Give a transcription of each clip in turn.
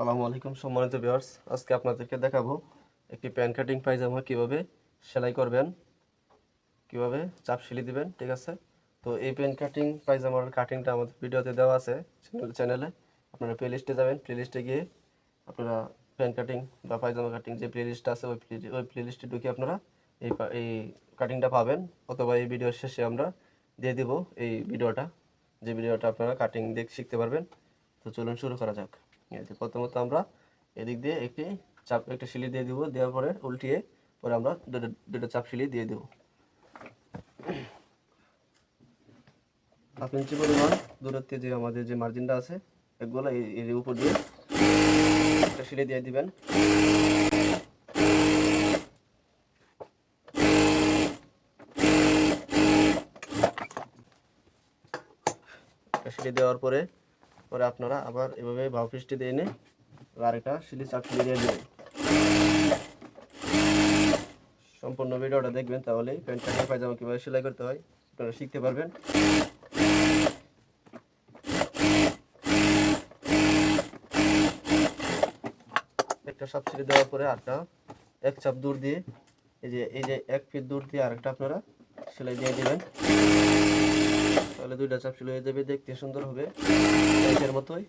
সালামু আলাইকুম সম্মানিত ভিউয়ার্স আজকে আপনাদেরকে দেখাবো একটি প্যান কাটিং পায়জামা কীভাবে সেলাই করবেন, কীভাবে চাপ সিলি দিবেন, ঠিক আছে? তো এই প্যান কাটিং পায়জামার কাটিংটা আমাদের ভিডিওতে দেওয়া আছে চ্যানেল আপনারা প্লে লিস্টে যাবেন প্লে লিস্টে গিয়ে আপনারা প্যান কাটিং বা পায়জামা কাটিং যে প্লে লিস্ট আছে, ওই প্লে ওই প্লে লিস্টে ঢুকে আপনারা এই এই কাটিংটা পাবেন, অথবা এই ভিডিওর শেষে আমরা দিয়ে দিব এই ভিডিওটা যে ভিডিওটা আপনারা কাটিং দেখ শিখতে পারবেন। তো চলুন শুরু করা যাক। যে প্রথমত আমরা এদিক দিয়ে একটি চাপ, একটা সিলি দিয়ে দিব, দেওয়ার পরে উল্টিয়ে পরে আমরা দুটো দুটো চাপ সিলি দিয়ে দেব। হাফ ইঞ্চি পরিমাণ দূরত্বে যে আমাদের যে মার্জিনটা আছে, একগুলো এর উপর দিয়ে একটা সিলি দিয়ে দিবেন। একটা দেওয়ার পরে পরে আপনারা আবার এভাবে পৃষ্ঠে দিয়ে এনে আরেকটা চাপ সিলি দিয়ে দেবেন। সম্পূর্ণ ভিডিওটা দেখবেন তাহলে প্যান্ট কাটিং পায়জামা কীভাবে সেলাই করতে হয় আপনারা শিখতে পারবেন। একটা চাপ সিলি দেওয়ার পরে আরেকটা, এক চাপ দূর দিয়ে, এই যে এই যে এক ফিট দূর দিয়ে আরেকটা আপনারা সেলাই দিয়ে দিবেন। তাহলে দুইটা চাপ সিলাই হয়ে যাবে, দেখতে সুন্দর হবে। মতোই।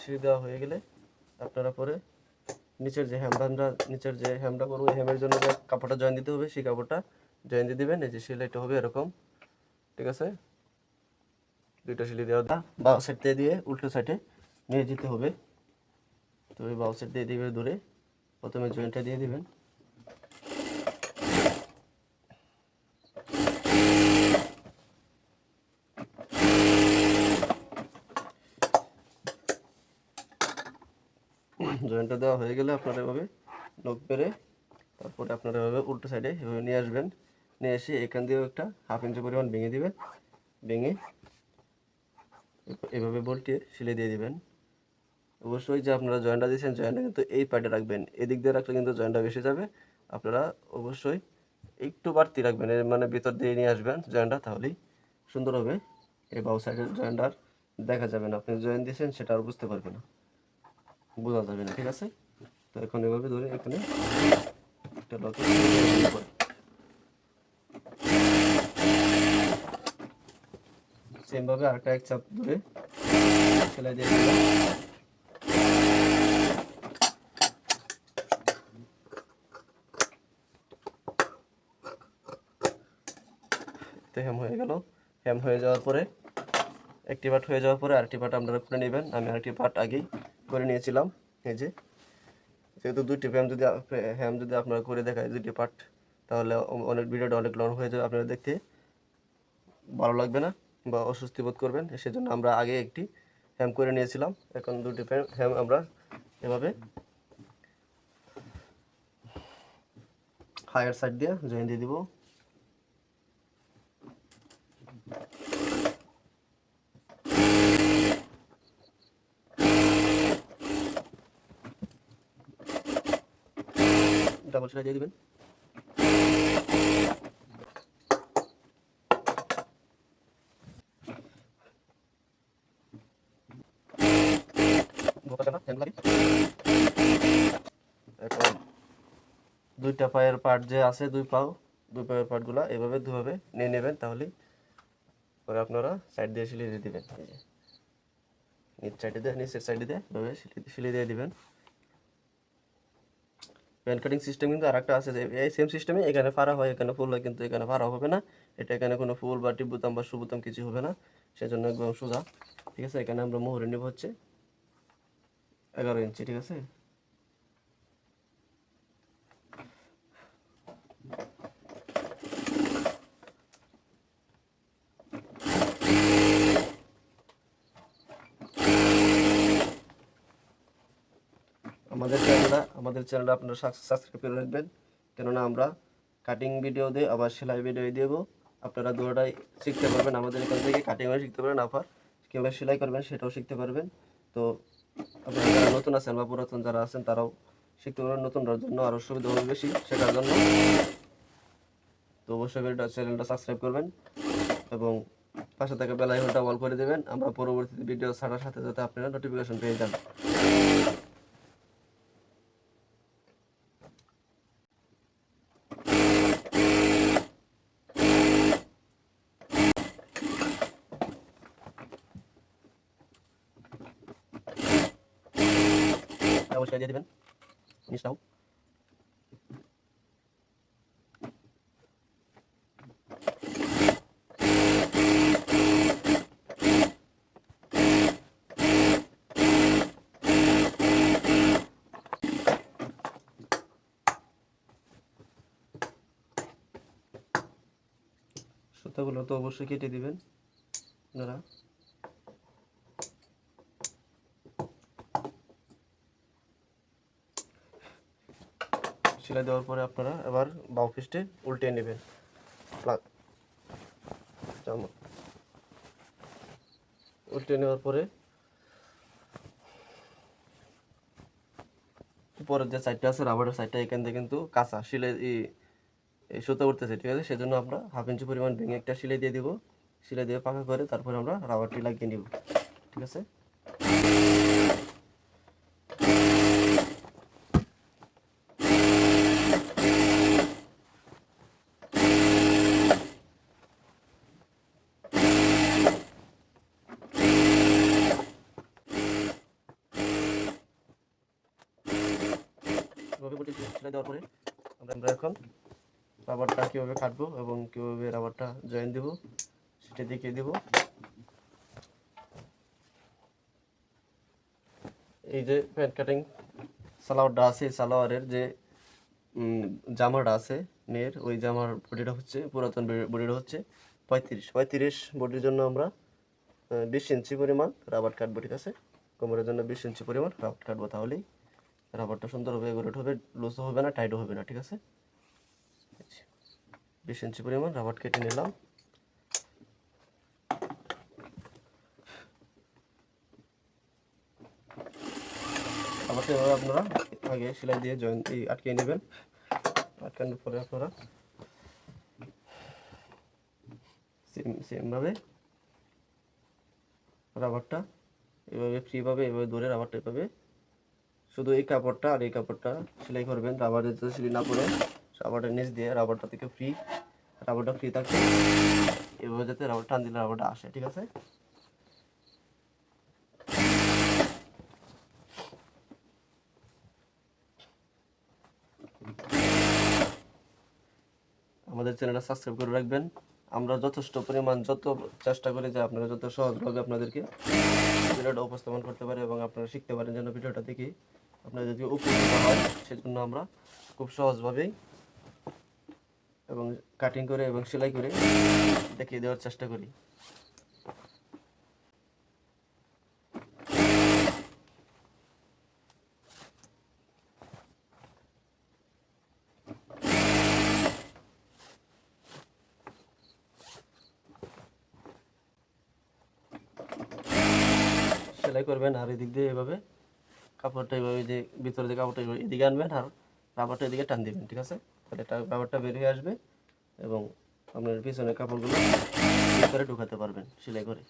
সিঁড়ি দেওয়া হয়ে গেলে আপনারা পরে নিচের যে হ্যামটা নিচের যে হ্যামটা করব হ্যামের জন্য যে কাপড়টা জয়েন দিতে হবে, সেই কাপড়টা জয়েন দিয়ে দিবেন। এই যে সেলাইটা হবে এরকম। ঠিক আছে? দুইটা সিলি দেওয়া বাউ সাইড দিয়ে দিয়ে উল্টো সাইডে নিয়ে যেতে হবে। তো বাউ সাইড দিয়ে দিবে দূরে। প্রথমে জয়েন্টটা দিয়ে দিবেন। জয়েন্টটা দেওয়া হয়ে গেলে আপনারা এভাবে নখ পেরে তারপরে আপনারা এভাবে উল্টো সাইডে এভাবে নিয়ে আসবেন। নিয়ে এসে এখান দিয়েও একটা হাফ ইঞ্চি পরিমাণ ভেঙে দিবেন। ভেঙে এভাবে বলটিয়ে সিলে দিয়ে দিবেন। অবশ্যই যে আপনারা জয়েন্টটা দিয়েছেন জয়েন্টটা কিন্তু এই পার্টে রাখবেন। এদিক দিয়ে রাখলে কিন্তু জয়েন্টটা বেশি যাবে। আপনারা অবশ্যই একটু বাড়তি রাখবেন, এর মানে ভিতর দিয়ে নিয়ে আসবেন জয়েন্টটা তাহলেই সুন্দর হবে। এই বাউ সাইডের জয়েন্টটা দেখা যাবে না। আপনি জয়েন্ট দিয়েছেন, সেটা আর বুঝতে পারবেন না। বোঝা যাবে না, ঠিক আছে? তো এখন এভাবে ধরে এখানে একটা সেমভাবে আরেকটা এক চাপ ধরে সেলাই দিয়ে তো হ্যাম হয়ে গেল। হ্যাম হয়ে যাওয়ার পরে, একটি পার্ট হয়ে যাওয়ার পরে আরেকটি পার্ট আপনারা করে নেবেন। আমি আরেকটি পার্ট আগেই করে নিয়েছিলাম, এই যে। যেহেতু দুইটি ফ্যাম যদি হ্যাম যদি আপনারা করে দেখায় দুইটি পার্ট তাহলে অনেক ভিডিওটা অনেক লং হয়ে যাবে আপনারা দেখতে। ভালো লাগবে না বা অস্বস্তি বোধ করবেন, সেজন্য আমরা আগে একটি হ্যাম করে নিয়েছিলাম। এখন দুটি প্যাম- হ্যাম আমরা এভাবে হায়ার সাইড দিয়ে জয়েন দিয়ে দিব। ডাবল সেলাই দিয়ে দিবেন। দুইটা পায়ের পার্ট যে আছে, দুই পাও, দুই পায়ের পার্টগুলো এভাবে দুভাবে নিয়ে নেবেন, তাহলে পরে আপনারা সাইড দিয়ে সিলিয়ে দিয়ে দিবেন। নিচ সাইডে দিয়ে, নিচের সাইডে দিয়ে এভাবে সিলি- সিলিয়ে দিয়ে দিবেন। প্যান কাটিং সিস্টেম কিন্তু আরেকটা আছে যে, এই সেম সিস্টেমে এখানে ফাড়া হয়, এখানে ফুল হয়, কিন্তু এখানে ফাড়া হবে না। এটা এখানে কোনো ফুল বা টিপ বোতাম বা সুবুতাম কিছু হবে না। সেজন্য একদম সোজা। ঠিক আছে? এখানে আমরা মোহরে নেব হচ্ছে এগারো ইঞ্চি, ঠিক আছে? চ্যানেলটা আমাদের চ্যানেলটা আপনারা সাবস্ক্রাইব করে রাখবেন। কেননা আমরা কাটিং ভিডিও দিয়ে, আবার সেলাই ভিডিও দেব। আপনারা দুটোটাই শিখতে পারবেন। আমাদের এখান থেকে কাটিংও শিখতে পারবেন আবার কীভাবে সেলাই করবেন, সেটাও শিখতে পারবেন। তো আপনারা যারা নতুন আছেন বা পুরাতন যারা আছেন, তারাও শিখতে পারবেন নতুনটার জন্য আরও সুবিধা হবে বেশি সেটার জন্য। তো অবশ্যই চ্যানেলটা সাবস্ক্রাইব করবেন এবং পাশে থাকা বেল আইকনটা অল করে দেবেন। আমরা পরবর্তী ভিডিও ছাড়ার সাথে সাথে আপনারা নোটিফিকেশন পেয়ে যান অবশ্যই দিয়ে দেবেন। জিনিসটাও সুতাগুলো তো অবশ্যই কেটে দিবেন। আপনারা সেলাই দেওয়ার পরে আপনারা এবার বাউ পিসটে উল্টে নেবেন। উল্টে নেওয়ার পরে উপরের যে সাইডটা আছে রাবারের সাইডটা এখান কিন্তু কাঁচা শিলে এই- এই সুতো উঠতেছে, ঠিক আছে? সেজন্য আমরা হাফ ইঞ্চি পরিমাণ ভেঙে একটা সিলাই দিয়ে দিব। সিলাই দিয়ে পাকা করে তারপরে আমরা রাবারটি লাগিয়ে নিব, ঠিক আছে? এভাবে বটি সেলাই দেওয়ার পরে আমরা এখন রাবারটা কীভাবে কাটবো এবং কীভাবে রাবারটা জয়েন দেবো সেটা দেখিয়ে দেবো। এই যে প্যান্ট কাটিং সালোয়ারটা আছে সালোয়ারের যে জামাটা আছে, মেয়ের, ওই জামার বডিটা হচ্ছে পুরাতন বডিটা হচ্ছে পঁয়ত্রিশ। পঁয়ত্রিশ বডির জন্য আমরা বিশ ইঞ্চি পরিমাণ রাবার কাটবো ঠিক আছে। কোমরের জন্য বিশ ইঞ্চি পরিমাণ রাবার কাটবো তাহলেই রাবারটা সুন্দরভাবে গড়ে হবে লুজও হবে না টাইটও হবে না, ঠিক আছে? বিশ ইঞ্চি পরিমাণ রাবার কেটে নিলাম। রাবারটা এভাবে আপনারা আগে সেলাই দিয়ে জয়েন আটকে নেবেন। আটকানোর পরে আপনারা সেম সেমভাবে রাবারটা এভাবে ফ্রিভাবে এভাবে ধরে রাবারটা এভাবে শুধু এই কাপড়টা আর এই কাপড়টা সেলাই করবেন। রাবারের তো সেলাই না পরে, রাবারটা নিচ দিয়ে রাবারটা থেকে ফ্রি রাবারটা ফ্রি থাকে এভাবে যাতে রাবার টান দিলে রাবারটা আসে, ঠিক আছে? আমাদের চ্যানেলটা সাবস্ক্রাইব করে রাখবেন। আমরা যথেষ্ট পরিমাণ যত চেষ্টা করি যে আপনারা যত সহজভাবে আপনাদেরকে ভিডিওটা উপস্থাপন করতে পারে এবং আপনারা শিখতে পারেন যেন ভিডিওটা দেখি আপনাদের যদি উপকৃত হয়, সেজন্য আমরা খুব সহজভাবেই এবং কাটিং করে এবং সেলাই করে দেখিয়ে দেওয়ার চেষ্টা করি। সেলাই করবেন আর এদিক দিয়ে এভাবে কাপড়টা এইভাবে যে ভিতরে যে কাপড়টা এদিকে আনবেন আর রাবারটা এদিকে টান দিবেন, ঠিক আছে? তাহলে রাবারটা বের হয়ে আসবে এবং আপনার পিছনে কাপড়গুলো ভিতরে ঢুকাতে পারবেন, সেলাই করে।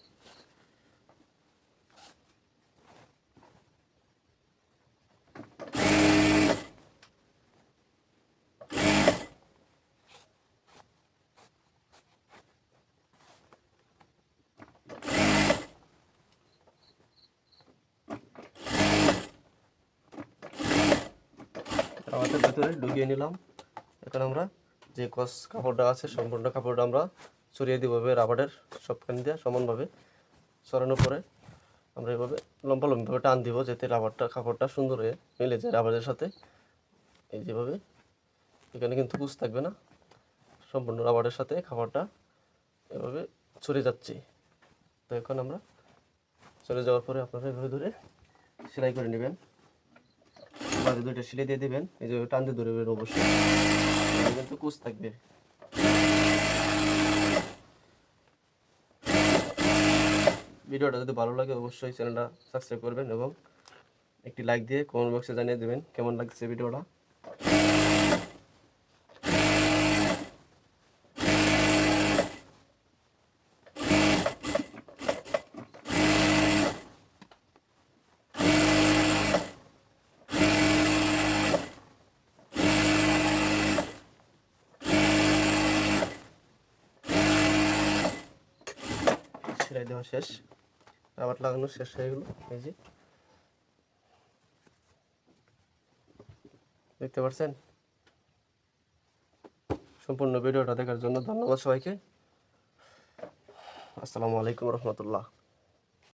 রাবারটার ভিতরে ঢুকিয়ে নিলাম। এখন আমরা যে কস কাপড়টা আছে, সম্পূর্ণ কাপড়টা আমরা ছড়িয়ে দিব এভাবে রাবারের সবখান দিয়ে সমানভাবে। ছড়ানোর পরে আমরা এভাবে লম্বা লম্বাভাবে টান দিব যাতে রাবারটা, কাপড়টা সুন্দর হয়ে মিলে যায় রাবারের সাথে। এই যেভাবে। এখানে কিন্তু কুচ থাকবে না। সম্পূর্ণ রাবারের সাথে খাবারটা এভাবে ছড়ে যাচ্ছে। তো এখন আমরা চলে যাওয়ার পরে আপনারা এভাবে ধরে সেলাই করে নেবেন। বাজে দুইটা সিলে দিয়ে দেবেন। এই যে টান দিয়ে ধরে অবশ্যই। কিন্তু কুচ থাকবে। ভিডিওটা যদি ভালো লাগে অবশ্যই চ্যানেলটা সাবস্ক্রাইব করবেন এবং একটি লাইক দিয়ে কমেন্ট বক্সে জানিয়ে দেবেন কেমন লাগছে ভিডিওটা। সেলাই দেওয়া শেষ। রাবার লাগানো শেষ হয়ে গেল, এই যে। দেখতে পাচ্ছেন সম্পূর্ণ ভিডিওটা দেখার জন্য ধন্যবাদ সবাইকে। আসসালামু আলাইকুম রহমতুল্লাহ।